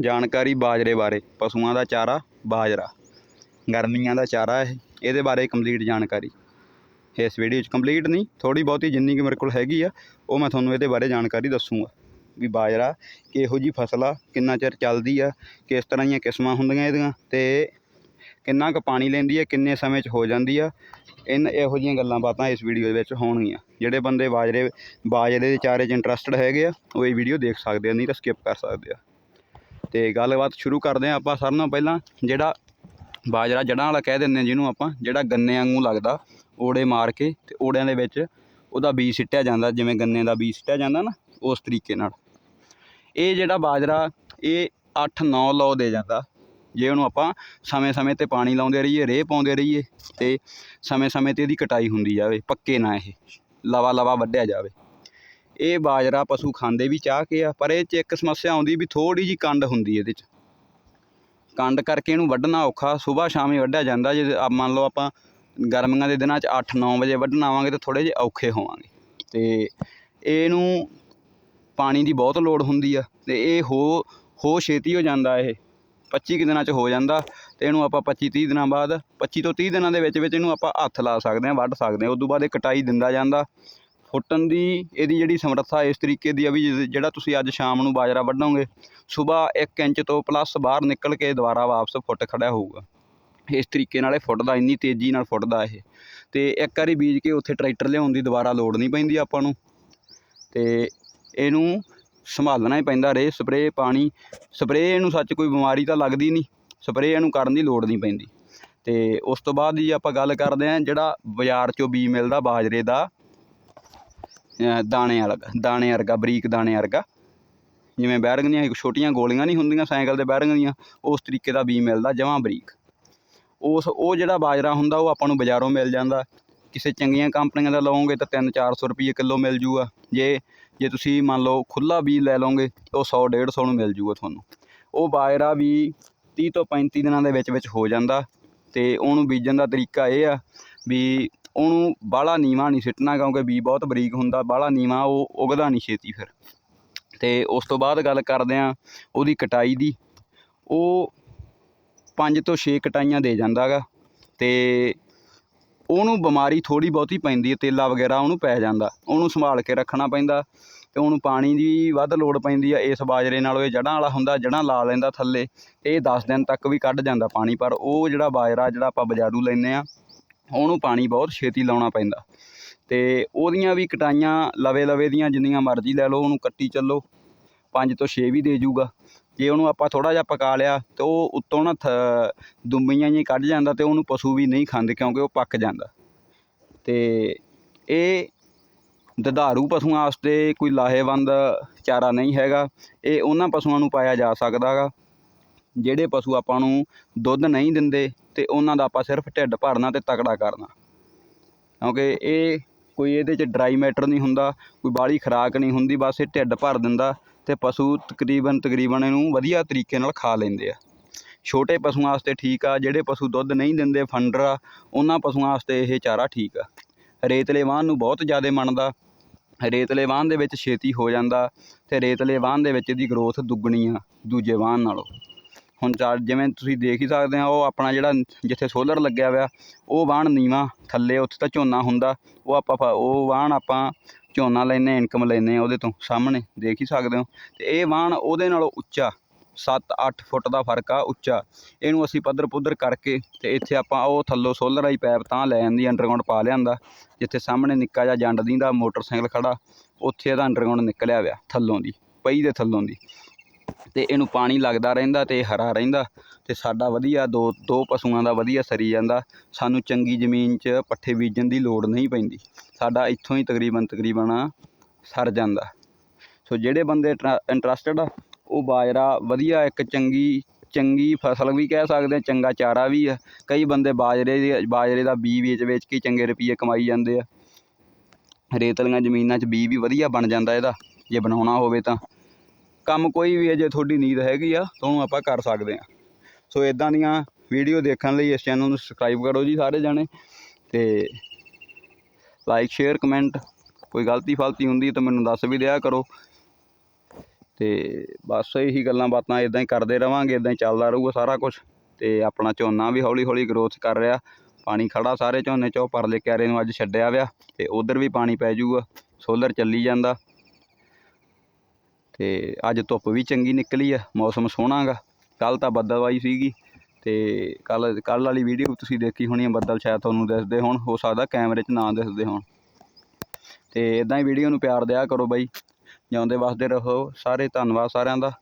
ਜਾਣਕਾਰੀ ਬਾਜਰੇ ਬਾਰੇ, ਪਸ਼ੂਆਂ ਦਾ ਚਾਰਾ, ਬਾਜਰਾ, ਗਰਮੀਆਂ ਦਾ ਚਾਰਾ ਇਹ, ਇਹਦੇ ਬਾਰੇ ਕੰਪਲੀਟ ਜਾਣਕਾਰੀ। ਇਸ ਵੀਡੀਓ 'ਚ ਕੰਪਲੀਟ ਨਹੀਂ ਥੋੜੀ ਬਹੁਤੀ ਜਿੰਨੀ ਕਿ ਮੇਰੇ ਕੋਲ ਹੈਗੀ ਆ, ਉਹ ਮੈਂ ਤੁਹਾਨੂੰ ਇਹਦੇ ਬਾਰੇ ਜਾਣਕਾਰੀ ਦੱਸੂਗਾ। ਵੀ ਬਾਜਰਾ ਕਿਹੋ ਜੀ ਫਸਲ ਆ, ਕਿੰਨਾ ਚਿਰ ਚੱਲਦੀ ਆ, ਕਿਸ ਤਰ੍ਹਾਂ ਦੀਆਂ ਕਿਸਮਾਂ ਹੁੰਦੀਆਂ ਇਹਦੀਆਂ ਤੇ ਕਿੰਨਾ ਕੁ ਪਾਣੀ ਲੈਂਦੀ ਹੈ ਕਿੰਨੇ ਸਮੇਂ 'ਚ ਹੋ ਜਾਂਦੀ ਆ, ਇਨ ਇਹੋ ਜਿਹੀਆਂ ਗੱਲਾਂ ਬਾਤਾਂ ਇਸ ਵੀਡੀਓ ਦੇ ਵਿੱਚ ਹੋਣਗੀਆਂ। ਜਿਹੜੇ ਬੰਦੇ ਬਾਜਰੇ ਬਾਜਰੇ ਦੇ ਚਾਰੇ 'ਚ ਇੰਟਰਸਟਡ ਹੈਗੇ ਆ, ਉਹ ਇਹ ਵੀਡੀਓ ਦੇਖ ਸਕਦੇ ਆ, ਨਹੀਂ ਤਾਂ ਸਕਿਪ ਕਰ ਸਕਦੇ ਆ। ਤੇ ਗੱਲਬਾਤ ਸ਼ੁਰੂ ਕਰਦੇ ਹਾਂ ਆਪਾਂ ਸਾਰਿਆਂ ਨਾਲੋਂ ਪਹਿਲਾਂ ਜਿਹੜਾ ਬਾਜਰਾ ਜੜਾਂ ਵਾਲਾ ਕਹਿ ਦਿੰਦੇ ਆ ਜਿਹਨੂੰ ਆਪਾਂ, ਜਿਹੜਾ ਗੰਨੇ ਵਾਂਗੂ ਲੱਗਦਾ ਓੜੇ ਮਾਰ ਕੇ ਤੇ ਓੜਿਆਂ ਦੇ ਵਿੱਚ ਉਹਦਾ ਬੀਜ ਸਿੱਟਿਆ ਜਾਂਦਾ, ਜਿਵੇਂ ਗੰਨੇ ਦਾ ਬੀਜ ਸਿੱਟਿਆ ਜਾਂਦਾ ਨਾ, ਉਸ ਤਰੀਕੇ ਨਾਲ। ਇਹ ਜਿਹੜਾ ਬਾਜਰਾ, ਇਹ 8-9 ਲੋ ਦੇ ਜਾਂਦਾ। ਜੇ ਉਹਨੂੰ ਆਪਾਂ ਸਮੇਂ-ਸਮੇਂ ਤੇ ਪਾਣੀ ਲਾਉਂਦੇ ਰਹੀਏ, ਰੇਹ ਪਾਉਂਦੇ ਰਹੀਏ ਤੇ ਸਮੇਂ-ਸਮੇਂ ਤੇ ਇਹਦੀ ਕਟਾਈ ਹੁੰਦੀ ਜਾਵੇ, ਪੱਕੇ ਨਾ ਇਹ ਲਵਾ ਲਵਾ ਵੱਢਿਆ ਜਾਵੇ। ਇਹ ਬਾਜਰਾ ਪਸ਼ੂ ਖਾਂਦੇ ਵੀ ਚਾਹ ਕੇ ਆ, ਪਰ ਇਹ 'ਚ ਇੱਕ ਸਮੱਸਿਆ ਆਉਂਦੀ ਵੀ ਥੋੜੀ ਜੀ ਕੰਡ ਹੁੰਦੀ ਇਹਦੇ 'ਚ। ਕੰਡ ਕਰਕੇ ਇਹਨੂੰ ਵੱਢਣਾ ਔਖਾ, ਸਵੇਰ ਸ਼ਾਮੇ ਵੱਢਿਆ ਜਾਂਦਾ, ਜੇ ਮੰਨ ਲਓ ਆਪਾਂ ਗਰਮੀਆਂ ਦੇ ਦਿਨਾਂ 'ਚ 8-9 ਵਜੇ ਵੱਢਣ ਆਵਾਂਗੇ ਤਾਂ ਥੋੜੇ ਜਿਹੇ ਔਖੇ ਹੋਵਾਂਗੇ। ਤੇ ਇਹਨੂੰ ਪਾਣੀ ਦੀ ਬਹੁਤ ਲੋੜ ਹੁੰਦੀ ਆ, ਤੇ ਇਹ ਹੋ ਹੋ ਛੇਤੀ ਹੋ ਜਾਂਦਾ ਇਹ 25 ਕੁ ਦਿਨਾਂ 'ਚ ਹੋ ਜਾਂਦਾ, ਤੇ ਇਹਨੂੰ ਆਪਾਂ 25 30 ਦਿਨਾਂ ਬਾਅਦ 25 ਤੋਂ 30 ਦਿਨਾਂ ਦੇ ਵਿੱਚ ਵਿੱਚ ਇਹਨੂੰ ਆਪਾਂ ਹੱਥ ਲਾ ਸਕਦੇ ਹਾਂ, ਵੱਢ ਸਕਦੇ ਹਾਂ, ਉਸ ਤੋਂ ਬਾਅਦ ਇਹ ਕਟਾਈ ਦਿੰਦਾ ਜਾਂਦਾ ਫੁੱਟਣ ਦੀ ਇਹਦੀ ਜਿਹੜੀ ਸਮਰੱਥਾ ਇਸ ਤਰੀਕੇ ਦੀ ਆ ਵੀ ਜਿਹੜਾ ਤੁਸੀਂ ਅੱਜ ਸ਼ਾਮ ਨੂੰ ਬਾਜਰਾ ਵੱਢੋਗੇ ਸੁਬਾਹ ਇੱਕ ਇੰਚ ਤੋਂ ਪਲੱਸ ਬਾਹਰ ਨਿਕਲ ਕੇ ਦੁਬਾਰਾ ਵਾਪਸ ਫੁੱਟ ਖੜਿਆ ਹੋਊਗਾ। ਇਸ ਤਰੀਕੇ ਨਾਲ ਇਹ ਫੁੱਟਦਾ, ਇੰਨੀ ਤੇਜ਼ੀ ਨਾਲ ਫੁੱਟਦਾ ਇਹ। ਤੇ ਇੱਕ ਵਾਰੀ ਬੀਜ ਕੇ ਉੱਥੇ ਟਰੈਕਟਰ ਲਿਆਉਣ ਦੀ ਦੁਬਾਰਾ ਲੋੜ ਨਹੀਂ ਪੈਂਦੀ ਆਪਾਂ ਨੂੰ। ਤੇ ਇਹਨੂੰ ਸੰਭਾਲਣਾ ਹੀ ਪੈਂਦਾ ਰੇ, ਸਪਰੇਅ ਪਾਣੀ, ਸਪਰੇਅ ਇਹਨੂੰ ਸੱਚ ਕੋਈ ਬਿਮਾਰੀ ਤਾਂ ਲੱਗਦੀ ਨਹੀਂ, ਸਪਰੇਅ ਇਹਨੂੰ ਕਰਨ ਦੀ ਲੋੜ ਨਹੀਂ ਪੈਂਦੀ। ਤੇ ਉਸ ਤੋਂ ਬਾਅਦ ਜੀ ਆਪਾਂ ਗੱਲ ਕਰਦੇ ਹਾਂ ਜਿਹੜਾ ਬਾਜ਼ਾਰ 'ਚੋਂ ਬੀਜ ਮਿਲਦਾ, ਬਾਜਰੇ ਦਾ ਦਾਣੇ ਵਾਲਾ, ਦਾਣੇ ਵਰਗਾ, ਬਰੀਕ ਦਾਣੇ ਵਰਗਾ। ਜਿਵੇਂ ਬੈਰੰਗ ਦੀਆਂ, ਛੋਟੀਆਂ ਗੋਲੀਆਂ ਨਹੀਂ ਹੁੰਦੀਆਂ, ਸਾਈਕਲ ਦੇ ਬੈਰੰਗ ਦੀਆਂ, ਉਸ ਤਰੀਕੇ ਦਾ ਬੀਜ ਮਿਲਦਾ, ਜਮਾਂ ਬਰੀਕ। ਉਸ, ਉਹ ਜਿਹੜਾ ਬਾਜਰਾ ਹੁੰਦਾ, ਉਹ ਆਪਾਂ ਨੂੰ ਬਾਜ਼ਾਰੋਂ ਮਿਲ ਜਾਂਦਾ। ਕਿਸੇ ਚੰਗੀਆਂ ਕੰਪਨੀਆਂ ਦਾ ਲਓਗੇ ਤਾਂ 3-400 ਰੁਪਏ ਕਿਲੋ ਮਿਲ ਜੂਗਾ। ਜੇ ਜੇ ਤੁਸੀਂ ਮੰਨ ਲਓ ਖੁੱਲਾ ਬੀਜ ਲੈ ਲਓਗੇ, ਤਾਂ ਉਹ 100-150 ਨੂੰ ਮਿਲ ਜੂਗਾ ਤੁਹਾਨੂੰ। ਉਹ ਬਾਜਰਾ ਵੀ 30 ਤੋਂ 35 ਦਿਨਾਂ ਦੇ ਵਿੱਚ ਵਿੱਚ ਹੋ ਜਾਂਦਾ। ਤੇ ਉਹਨੂੰ ਬੀਜਣ ਦਾ ਤਰੀਕਾ ਇਹ ਆ ਵੀ ਉਹਨੂੰ ਬਾਹਲਾ ਨੀਵਾਂ ਨਹੀਂ ਸਿੱਟਣਾ ਕਿਉਂਕਿ ਬੀਜ ਬਹੁਤ ਬਰੀਕ ਹੁੰਦਾ, ਬਾਹਲਾ ਨੀਵਾਂ ਉਹ ਉਗਦਾ ਨਹੀਂ ਛੇਤੀ ਫਿਰ। ਅਤੇ ਉਸ ਤੋਂ ਬਾਅਦ ਗੱਲ ਕਰਦੇ ਆ ਉਹਦੀ ਕਟਾਈ ਦੀ। ਉਹ ਪੰਜ ਤੋਂ ਛੇ ਕਟਾਈਆਂ ਦੇ ਜਾਂਦਾ ਗਾ ਅਤੇ ਉਹਨੂੰ ਬਿਮਾਰੀ ਥੋੜ੍ਹੀ ਬਹੁਤੀ ਪੈਂਦੀ ਹੈ, ਤੇਲਾ ਵਗੈਰਾ ਉਹਨੂੰ ਪੈ ਜਾਂਦਾ। ਉਹਨੂੰ ਸੰਭਾਲ ਕੇ ਰੱਖਣਾ ਪੈਂਦਾ ਅਤੇ ਉਹਨੂੰ ਪਾਣੀ ਦੀ ਵੱਧ ਲੋੜ ਪੈਂਦੀ ਆ। ਇਸ ਬਾਜਰੇ ਨਾਲੋਂ ਇਹ ਜੜ੍ਹਾਂ ਵਾਲਾ ਹੁੰਦਾ, ਜੜ੍ਹਾਂ ਲਾ ਲੈਂਦਾ ਥੱਲੇ। ਇਹ 10 ਦਿਨ ਤੱਕ ਵੀ ਕੱਢ ਜਾਂਦਾ ਪਾਣੀ, ਪਰ ਉਹ ਜਿਹੜਾ ਬਾਜਰਾ ਜਿਹੜਾ ਆਪਾਂ ਬਾਜ਼ਾਰੂ ਲੈਂਦੇ ਆ ਉਹਨੂੰ ਪਾਣੀ ਬਹੁਤ ਛੇਤੀ ਲਾਉਣਾ ਪੈਂਦਾ। ਅਤੇ ਉਹਦੀਆਂ ਵੀ ਕਟਾਈਆਂ ਲਵੇ ਲਵੇ ਦੀਆਂ ਜਿੰਨੀਆਂ ਮਰਜ਼ੀ ਲੈ ਲਓ, ਉਹਨੂੰ ਕੱਟੀ ਚੱਲੋ। ਪੰਜ ਤੋਂ ਛੇ ਵੀ ਦੇ ਜੂਗਾ। ਜੇ ਉਹਨੂੰ ਆਪਾਂ ਥੋੜ੍ਹਾ ਜਿਹਾ ਪਕਾ ਲਿਆ, ਤਾਂ ਉਹ ਉੱਤੋਂ ਨਾ ਥ- ਦੁੰਬੀਆਂ ਜਿਹੀਆਂ ਕੱਢ ਜਾਂਦਾ ਅਤੇ ਉਹਨੂੰ ਪਸ਼ੂ ਵੀ ਨਹੀਂ ਖਾਂਦੇ ਕਿਉਂਕਿ ਉਹ ਪੱਕ ਜਾਂਦਾ। ਅਤੇ ਇਹ ਦੁਧਾਰੂ ਪਸ਼ੂਆਂ ਵਾਸਤੇ ਕੋਈ ਲਾਹੇਵੰਦ ਚਾਰਾ ਨਹੀਂ ਹੈਗਾ। ਇਹ ਉਹਨਾਂ ਪਸ਼ੂਆਂ ਨੂੰ ਪਾਇਆ ਜਾ ਸਕਦਾ ਗਾ। ਜਿਹੜੇ ਪਸ਼ੂ ਆਪਾਂ ਨੂੰ ਦੁੱਧ ਨਹੀਂ ਦਿੰਦੇ ਤੇ ਉਹਨਾਂ ਦਾ ਆਪਾਂ ਸਿਰਫ ਢਿੱਡ ਭਰਨਾ ਤੇ ਤਕੜਾ ਕਰਨਾ। ਕਿਉਂਕਿ ਇਹ ਕੋਈ ਇਹਦੇ 'ਚ ਡਰਾਈ ਮੈਟਰ ਨਹੀਂ ਹੁੰਦਾ, ਕੋਈ ਬਾਹਲੀ ਖੁਰਾਕ ਨਹੀਂ ਹੁੰਦੀ, ਬਸ ਇਹ ਢਿੱਡ ਭਰ ਦਿੰਦਾ ਤੇ ਪਸ਼ੂ ਤਕਰੀਬਨ ਤਕਰੀਬਨ ਇਹਨੂੰ ਵਧੀਆ ਤਰੀਕੇ ਨਾਲ ਖਾ ਲੈਂਦੇ ਆ। ਛੋਟੇ ਪਸ਼ੂਆਂ ਵਾਸਤੇ ਠੀਕ ਆ, ਜਿਹੜੇ ਪਸ਼ੂ ਦੁੱਧ ਨਹੀਂ ਦਿੰਦੇ, ਫੰਡਰ ਆ, ਉਹਨਾਂ ਪਸ਼ੂਆਂ ਵਾਸਤੇ ਇਹ ਚਾਰਾ ਠੀਕ ਆ। ਰੇਤਲੇ ਵਾਹਨ ਨੂੰ ਬਹੁਤ ਜ਼ਿਆਦਾ ਮੰਨਦਾ। ਰੇਤਲੇ ਵਾਹਨ ਦੇ ਵਿੱਚ ਛੇਤੀ ਹੋ ਜਾਂਦਾ ਤੇ ਰੇਤਲੇ ਵਾਹਨ ਦੇ ਵਿੱਚ ਇਹਦੀ ਗਰੋਥ ਦੁੱਗਣੀ ਆ, ਦੂਜੇ ਵਾਹਨ ਨਾਲੋਂ। ਹੁਣ ਚਾਰ ਜਿਵੇਂ ਤੁਸੀਂ ਦੇਖ ਹੀ ਸਕਦੇ ਆ, ਉਹ ਆਪਣਾ ਜਿਹੜਾ ਜਿੱਥੇ ਸੋਲਰ ਲੱਗਿਆ ਹੋਇਆ, ਉਹ ਵਾਹਣ ਨੀਵਾਂ ਥੱਲੇ, ਉੱਥੇ ਤਾਂ ਝੋਨਾ ਹੁੰਦਾ। ਉਹ ਆਪਾਂ ਫ- ਉਹ ਵਾਹਣ ਆਪਾਂ ਝੋਨਾ ਲੈਨੇ ਇਨਕਮ ਲੈਨੇ ਆ ਉਹਦੇ ਤੋਂ ਸਾਹਮਣੇ, ਦੇਖ ਹੀ ਸਕਦੇ ਹੋ। ਤੇ ਇਹ ਵਾਹਣ ਉਹਦੇ ਨਾਲੋਂ ਉੱਚਾ 7-8 ਫੁੱਟ ਦਾ ਫ਼ਰਕ ਆ, ਉੱਚਾ। ਇਹਨੂੰ ਅਸੀਂ ਪੱਧਰ ਪੁੱਧਰ ਕਰਕੇ ਤੇ ਇੱਥੇ ਆਪਾਂ ਉਹ ਥੱਲੋਂ ਸੋਲਰ ਵਾਲੀ ਪਾਈਪ ਤਾਂ ਲੈ ਆਂਦੀ ਅੰਡਰਗਰਾਉਂਡ ਪਾ ਲਿਆਂਦਾ, ਜਿੱਥੇ ਸਾਹਮਣੇ ਨਿੱਕਾ ਜਿਹਾ ਜੰਡ ਦੀਂਦਾ, ਮੋਟਰਸਾਈਕਲ ਖੜਾ, ਉੱਥੇ ਇਹਦਾ ਅੰਡਰਗਰਾਉਂਡ ਨਿਕਲਿਆ ਹੋਇਆ, ਥੱਲੋਂ ਦੀ, ਪਈ ਦੇ ਥੱਲੋਂ ਦੀ। ਅਤੇ ਇਹਨੂੰ ਪਾਣੀ ਲੱਗਦਾ ਰਹਿੰਦਾ ਅਤੇ ਹਰਾ ਰਹਿੰਦਾ ਅਤੇ ਸਾਡਾ ਵਧੀਆ ਦੋ ਦੋ ਪਸ਼ੂਆਂ ਦਾ ਵਧੀਆ ਸਰੀ ਜਾਂਦਾ। ਸਾਨੂੰ ਚੰਗੀ ਜ਼ਮੀਨ 'ਚ ਪੱਠੇ ਬੀਜਣ ਦੀ ਲੋੜ ਨਹੀਂ ਪੈਂਦੀ। ਸਾਡਾ ਇੱਥੋਂ ਹੀ ਤਕਰੀਬਨ ਤਕਰੀਬਨ ਸਰ ਜਾਂਦਾ। ਸੋ ਜਿਹੜੇ ਬੰਦੇ ਇੰਟਰਸਟਡ ਆ, ਉਹ ਬਾਜਰਾ ਵਧੀਆ ਇੱਕ ਚੰਗੀ ਚੰਗੀ ਫਸਲ ਵੀ ਕਹਿ ਸਕਦੇ ਹਾਂ ਚੰਗਾ ਚਾਰਾ ਵੀ ਆ। ਕਈ ਬੰਦੇ ਬਾਜਰੇ ਦੇ, ਬਾਜਰੇ ਦਾ ਬੀਜ ਵੇਚ ਵੇਚ ਕੇ ਚੰਗੇ ਰੁਪਈਏ ਕਮਾਈ ਜਾਂਦੇ ਆ। ਰੇਤਲੀਆਂ ਜ਼ਮੀਨਾਂ 'ਚ ਬੀਜ ਵੀ ਵਧੀਆ ਬਣ ਜਾਂਦਾ ਇਹਦਾ। ਜੇ ਬਣਾਉਣਾ ਹੋਵੇ ਤਾਂ। ਕੰਮ ਕੋਈ ਵੀ ਹੈ ਜੇ ਤੁਹਾਡੀ ਨੀਂਦ ਹੈਗੀ ਆ ਤਾਂ ਉਹਨੂੰ ਆਪਾਂ ਕਰ ਸਕਦੇ ਆ। ਸੋ ਇਦਾਂ ਦੀਆਂ ਵੀਡੀਓ ਦੇਖਣ ਲਈ ਇਸ ਚੈਨਲ ਨੂੰ ਸਬਸਕ੍ਰਾਈਬ ਕਰੋ ਜੀ ਸਾਰੇ ਜਾਣੇ ਤੇ ਲਾਈਕ ਸ਼ੇਅਰ ਕਮੈਂਟ ਕੋਈ ਗਲਤੀ ਫਲਤੀ ਹੁੰਦੀ ਤਾਂ ਮੈਨੂੰ ਦੱਸ ਵੀ ਦਿਆ ਕਰੋ। ਤੇ ਬਸ ਇਹੀ ਗੱਲਾਂ ਬਾਤਾਂ ਇਦਾਂ ਹੀ ਕਰਦੇ ਰਵਾਂਗੇ ਇਦਾਂ ਹੀ ਚੱਲਦਾ ਰਹੂਗਾ ਸਾਰਾ ਕੁਝ ਤੇ ਆਪਣਾ ਝੋਨਾ ਵੀ ਹੌਲੀ ਹੌਲੀ ਗਰੋਥ ਕਰ ਰਿਹਾ। ਪਾਣੀ ਖੜਾ ਸਾਰੇ ਝੋਨੇ 'ਚੋਂ, ਪਰਲੇ ਕਿਆਰੇ ਨੂੰ ਅੱਜ ਛੱਡਿਆ ਵਿਆ ਤੇ ਉਧਰ ਵੀ ਪਾਣੀ ਪੈ ਜਾਊਗਾ ਸੋਲਰ ਚੱਲੀ ਜਾਂਦਾ। ਤੇ ਅੱਜ ਧੁੱਪ ਵੀ ਚੰਗੀ ਨਿਕਲੀ ਆ, ਮੌਸਮ ਸੋਹਣਾ ਗਾ। ਕੱਲ ਤਾਂ ਬੱਦਲਵਾਈ ਸੀਗੀ ਤੇ ਕੱਲ ਕੱਲ ਵਾਲੀ ਵੀਡੀਓ ਤੁਸੀਂ ਦੇਖੀ ਹੋਣੀ ਆ, ਬੱਦਲ ਸ਼ਾਇਦ ਤੁਹਾਨੂੰ ਦਿਸਦੇ ਹੋਣ, ਹੋ ਸਕਦਾ ਕੈਮਰੇ 'ਚ ਨਾ ਦਿਸਦੇ ਹੋਣ। ਤੇ ਇਦਾਂ ਹੀ ਵੀਡੀਓ ਨੂੰ ਪਿਆਰ ਦਿਆ ਕਰੋ ਬਾਈ। ਜਿਉਂਦੇ ਵਸਦੇ ਰਹੋ, ਸਾਰੇ ਧੰਨਵਾਦ ਸਾਰਿਆਂ ਦਾ।